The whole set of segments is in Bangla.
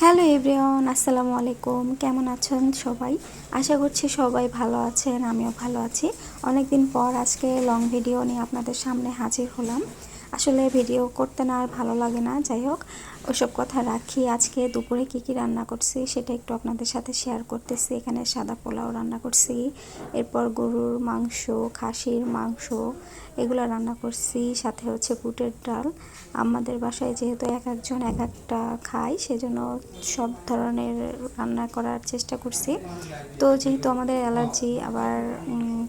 হ্যালো এভরিওয়ান, আসসালামু আলাইকুম। কেমন আছেন সবাই? আশা করছি সবাই ভালো আছেন, আমিও ভালো আছি। অনেক দিন পর আজকে লং ভিডিও নিয়ে আপনাদের সামনে হাজির হলাম। আসলে ভিডিও করতে না আর ভালো লাগে না, যাই হোক। ওসব কথা রাখি। আজকে দুপুরে কি কি রান্না করছি সেটা একটু আপনাদের সাথে শেয়ার করতেছি। এখানে সাদা পোলাও রান্না করছি, এরপর গরুর মাংস, খাসির মাংস, এগুলো রান্না করছি। সাথে হচ্ছে বুটের ডাল। আমাদের বাসায় যেহেতু এক একজন এক একটা খায়, সেজন্য সব ধরনের রান্না করার চেষ্টা করছি। তো যেহেতু আমাদের অ্যালার্জি, আবার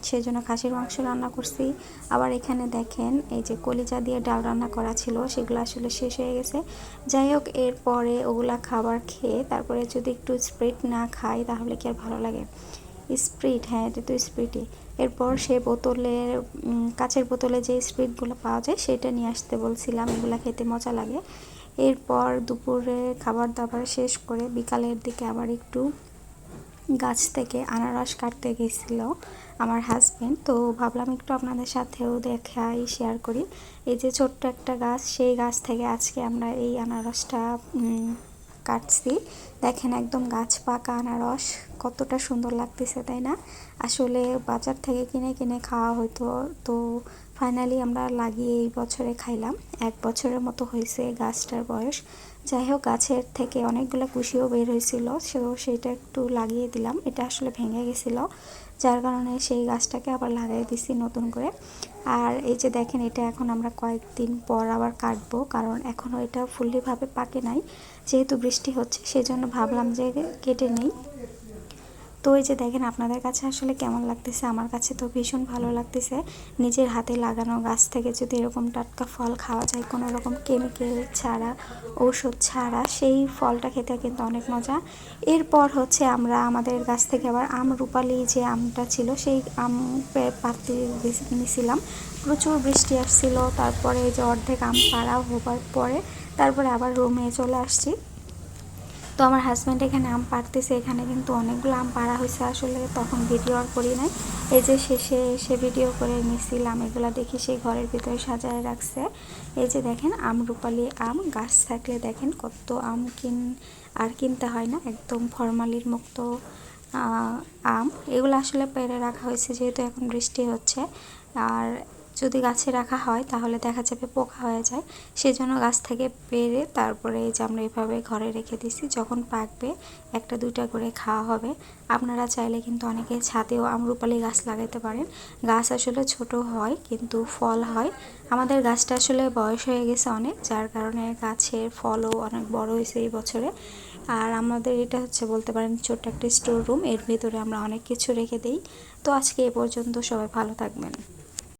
সেজন্য খাসির মাংস রান্না করছি। আবার এখানে দেখেন, এই যে কলিজা দিয়ে ডাল রান্না করা ছিল, সেগুলো আসলে শেষ হয়ে গেছে। যাই হোক, এরপরে ওগুলা খাবার খেয়ে তারপরে যদি একটু স্প্রিট না খাই তাহলে কি আর ভালো লাগে? স্প্রিট হ্যাঁ এটা তো স্প্রিটই। এরপর সে বোতলের কাচের বোতলে যে স্প্রিটগুলো পাওয়া যায় সেটা নিয়ে আসতে বলছিলাম, এগুলো খেতে মজা লাগে। এরপর দুপুরে খাবার দাবার শেষ করে বিকালের দিকে আবার একটু গাছ থেকে, আনারস কাটতে গেছিল আমার হাজব্যান্ড তো ভাবলাম একটু আপনাদের সাথেও দেখাই শেয়ার করি। এই যে ছোট্ট একটা গাছ, সেই গাছ থেকে আজকে আমরা এই আনারসটা কাটছি। দেখেন একদম গাছ পাকা আনারস, কতটা সুন্দর লাগতেছে, তাই না? আসলে বাজার থেকে কিনে কিনে খাওয়া হতো তো ফাইনালি আমরা লাগিয়ে এই বছরে খাইলাম। এক বছরের মতো হয়েছে গাছটার বয়স। যাই হোক, গাছের থেকে অনেকগুলো কুশিও বের হয়েছিল, সো সেটা একটু লাগিয়ে দিলাম। এটা আসলে ভেঙে গেছিল, যার কারণে সেই গাছটাকে আবার লাগাই দিছি নতুন করে। আর এই যে দেখেন, এটা এখন আমরা কয়েকদিন পর আবার কাটবো, কারণ এখনও এটা ফুল্লিভাবে পাকে নাই। যেহেতু বৃষ্টি হচ্ছে, সেজন্য ভাবলাম যে কেটে নেই। তো এই যে দেখেন আপনাদের কাছে আসলে কেমন লাগতেছে? আমার কাছে তো ভীষণ ভালো লাগতেছে। নিজের হাতে লাগানো গাছ থেকে যদি এরকম টাটকা ফল খাওয়া যায়, কোনো রকম কেমিক্যাল ছাড়া, ঔষধ ছাড়া, সেই ফলটা খেতে কিন্তু অনেক মজা। এরপর হচ্ছে আমরা আমাদের গাছ থেকে আবার আম, রূপালি যে আমটা ছিল, সেই আম পাতি নিয়েছিলাম। প্রচুর বৃষ্টি আসছিল, তারপরে যে অর্ধেক আম পাড়া হবার পরে, তারপরে আবার রুমে চলে আসছি। আমার হাজব্যান্ড এখানে আম পাড়তেছে, এখানে কিন্তু অনেকগুলো আম পাড়া হয়েছে আসলে তখন ভিডিও আর করি নাই। এই যে শেষে সে ভিডিও করে নিছিলাম, এগুলো দেখি সেই ঘরের ভিতরে সাজায় রাখছে। এই যে দেখেন, আম রূপালি আম, গাছ থাকলে দেখেন কত আম কিন, আর কিনতে হয় না, একদম ফরমালির মুক্ত আম। এগুলো আসলে পেরে রাখা হয়েছে, যেহেতু এখন বৃষ্টি হচ্ছে। আর যদি গাছে রাখা হয়, তাহলে দেখা যাবে পোকা হয়ে যায়। সেজন্য গাছ থেকে পেরে তারপরে এই যে আমরা এভাবে ঘরে রেখে দিছি যখন পাকবে একটা দুইটা করে খাওয়া হবে। আপনারা চাইলে কিন্তু অনেকে ছাদেও আমরুপালি গাছ লাগাইতে পারেন। গাছ আসলে ছোট হয়, কিন্তু ফল হয়। আমাদের গাছটা আসলে বয়স হয়ে গেছে অনেক, যার কারণে গাছের ফলও অনেক বড় হয়েছে এই বছরে। আর আমাদের এটা হচ্ছে বলতে পারেন ছোট্ট একটা স্টোর রুম, এর ভিতরে আমরা অনেক কিছু রেখে দিই। তো আজকে এ পর্যন্ত সবাই ভালো থাকবেন।